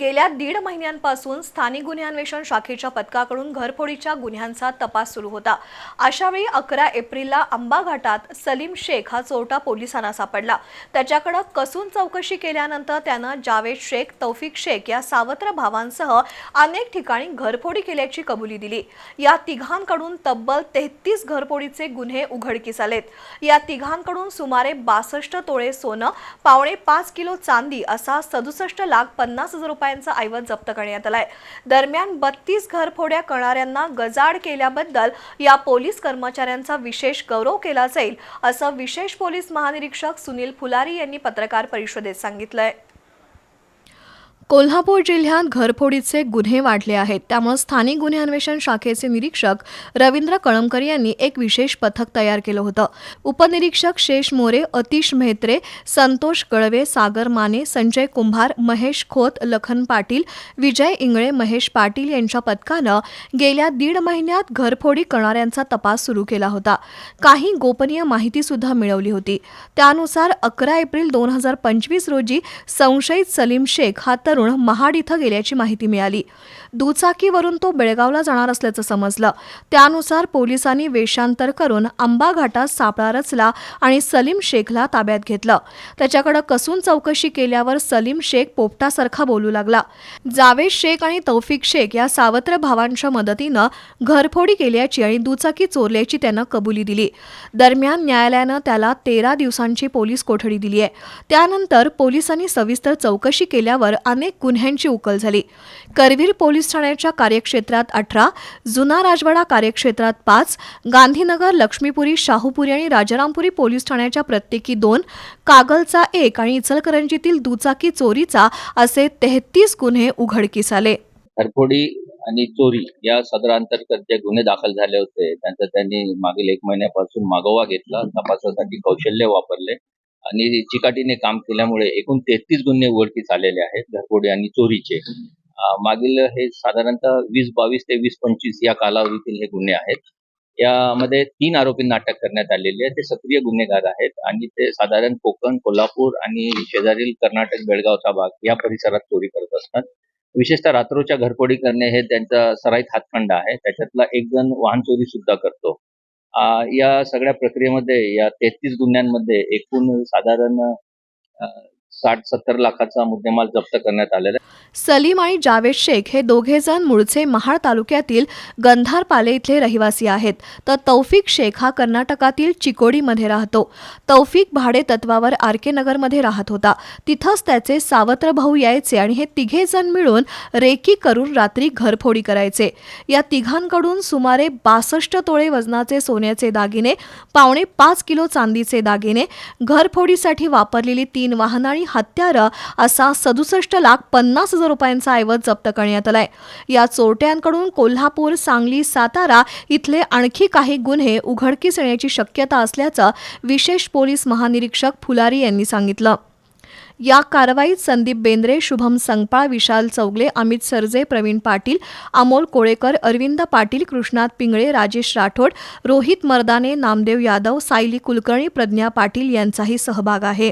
गेल्या दीड महिन्यांपासून स्थानिक गुन्हे अन्वेषण शाखेच्या पथकाकडून घरफोडीच्या गुन्ह्यांचा तपास सुरू होता. अशावेळी अकरा एप्रिलला आंबा घाटात सलीम शेख हा चोरटा पोलिसांना सापडला. त्याच्याकडे कसून चौकशी केल्यानंतर त्यानं जावेद शेख तौफिक शेख या सावत्र भावांसह अनेक ठिकाणी घरफोडी केल्याची कबुली दिली. या तिघांकडून तब्बल तेहतीस घरफोडीचे गुन्हे उघडकीस आलेत. या तिघांकडून सुमारे बासष्ट तोळे सोनं पावणे पाच किलो चांदी असा सदुसष्ट लाख पन्नास हजार रुपये रुपयांचा ऐवज जप्त करण्यात आलाय. दरम्यान बत्तीस घरफोड्या करणाऱ्यांना गजाड केल्याबद्दल या पोलीस कर्मचाऱ्यांचा विशेष गौरव केला जाईल असं विशेष पोलीस महानिरीक्षक सुनील फुलारी यांनी पत्रकार परिषदेत सांगितलंय. कोल्हापूर जिल्ह्यात घरफोडीचे गुन्हे वाढले आहेत. त्यामुळे स्थानिक गुन्हे अन्वेषण शाखेचे निरीक्षक रवींद्र कळमकर यांनी एक विशेष पथक तयार केलं होतं. उपनिरीक्षक शेष मोरे अतिश मेहत्रे संतोष गळवे सागर माने संजय कुंभार महेश खोत लखन पाटील विजय इंगळे महेश पाटील यांच्या पथकानं गेल्या दीड महिन्यात घरफोडी करणाऱ्यांचा तपास सुरू केला होता. काही गोपनीय माहिती सुद्धा मिळवली होती. त्यानुसार अकरा एप्रिल दोन हजार पंचवीस रोजी संशयित सलीम शेख हा तर तरुण महाड इथं गेल्याची माहिती मिळाली. दुचाकीवरून तो बेळगावला जाणार असल्याचं समजलं. त्यानुसार पोलिसांनी वेषांतर करून आंबा घाटात सापळा रचला आणि सलीम शेखला ताब्यात घेतलं. त्याच्याकडे कसून चौकशी केल्यावर सलीम शेख पोपटासारखा बोलू लागला. जावेद शेख आणि तौफिक शेख या सावत्र भावांच्या मदतीनं घरफोडी केल्याची आणि दुचाकी चोरल्याची त्यानं कबुली दिली. दरम्यान न्यायालयानं त्याला तेरा दिवसांची पोलीस कोठडी दिली आहे त्यानंतर पोलिसांनी सविस्तर चौकशी केल्यावर अनेक गुन्ह्यांची उकल झाली. करवीर पोलीस ठाण्याच्या कार्यक्षेत्रात अठरा जुना राजवाडा कार्यक्षेत्रात पाच गांधीनगर लक्ष्मीपुरी शाहूपुरी आणि राजारामपुरी पोलीस ठाण्याच्या प्रत्येकी दोन कागलचा एक आणि इचलकरंजीतील दुचाकी चोरीचा असे तेहतीस गुन्हे उघडकीस आले. घरफोडी आणि चोरी या सदरांतर्गत जे गुन्हे दाखल झाले होते त्यांचा त्यांनी मागील एक महिन्यापासून मागोवा घेतला तपासासाठी कौशल्य वापरले. आणि चिकाटीने काम केल्यामुळे एकूण तेहतीस गुन्हे उघडकीस आलेले आहेत घरफोडी आणि चोरीचे. मागील हे साधारणतः वीस बावीस ते वीस पंचवीस या कालावधीतील हे गुन्हे आहेत. यामध्ये तीन आरोपींना अटक करण्यात आलेली आहे. ते सक्रिय गुन्हेगार आहेत आणि ते साधारण कोकण कोल्हापूर आणि शेजारील कर्नाटक बेळगावचा भाग या परिसरात चोरी करत असतात. विशेषतः रात्रोच्या घरफोडी करणे हे त्यांचा सराईत हातखंड आहे. त्याच्यातला एक जण वाहन चोरी सुद्धा करतो. या सगळ्या प्रक्रियेमध्ये या तेहतीस गुन्ह्यांमध्ये एकूण साधारण साठ सत्तर लाखाचा मुद्देमाल जप्त करण्यात आलेला सलीम आणि जावेद शेख हे दोघेजण मूळचे महाड तालुक्यातील गंधारपाले इथले रहिवासी आहेत. तर तौफिक शेख हा कर्नाटकातील चिकोडीमध्ये राहतो. तौफिक भाडे तत्वावर आर के नगरमध्ये राहत होता. तिथंच त्याचे सावत्र भाऊ यायचे आणि हे तिघे जण मिळून रेकी करून रात्री घरफोडी करायचे. या तिघांकडून सुमारे बासष्ट तोळे वजनाचे सोन्याचे दागिने पावणे पाच किलो चांदीचे दागिने घरफोडीसाठी वापरलेली तीन वाहनं आणि हत्यारं असा सदुसष्ट लाख पन्नास हजार रुपयांचा ऐवज जप्त करण्यात आलाय. या चोरट्यांकडून कोल्हापूर सांगली सातारा इथले आणखी काही गुन्हे उघडकीस येण्याची शक्यता असल्याचं विशेष पोलीस महानिरीक्षक फुलारी यांनी सांगितलं. या कारवाईत संदीप बेंद्रे शुभम संगपाळ विशाल चौगले अमित सरजे प्रवीण पाटील अमोल कोळेकर अरविंद पाटील कृष्णात पिंगळे राजेश राठोड रोहित मर्दाने नामदेव यादव सायली कुलकर्णी प्रज्ञा पाटील यांचाही सहभाग आहे.